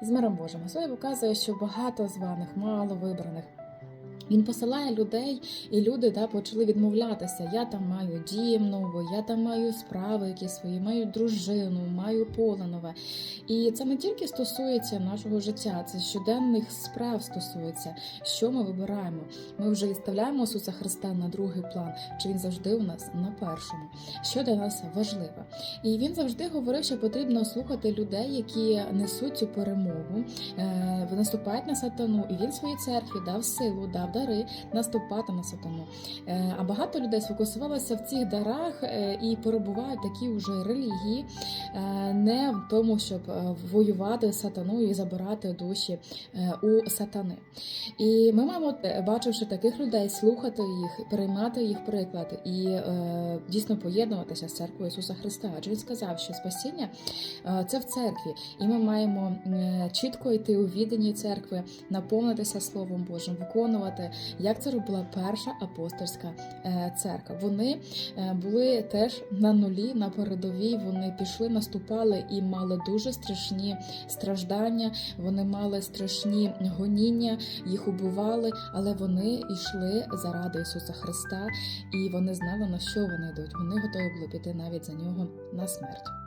з миром Божим. Господь показує, що багато званих, мало вибраних. Він посилає людей, і люди да, почали відмовлятися. Я там маю дім новий, я там маю справи якісь свої, маю дружину, маю поле нове. І це не тільки стосується нашого життя, це щоденних справ стосується, що ми вибираємо. Ми вже відставляємо Ісуса Христа на другий план, чи він завжди у нас на першому, що для нас важливе. І він завжди говорив, що потрібно слухати людей, які несуть цю перемогу, е, наступають на сатану, і він своїй церкві дав силу, дав дари наступати на сатану. Е, А багато людей сфокусувалося в цих дарах е, і перебувають такі вже релігії, е, не в тому, щоб воювати з сатаною і забирати душі у сатани. І ми маємо, бачивши таких людей, слухати їх, переймати їх приклад і дійсно поєднуватися з церквою Ісуса Христа. Адже він сказав, що спасіння це в церкві, і ми маємо чітко йти у відданні церкви, наповнитися Словом Божим, виконувати, як це робила перша апостольська е, церква. Вони е, були теж на нулі, на передовій. Вони пішли, наступали і мали дуже страшні страждання. Вони мали страшні гоніння, їх убивали, але вони йшли заради Ісуса Христа, і вони знали на що вони йдуть. Вони готові були піти навіть за нього на смерть.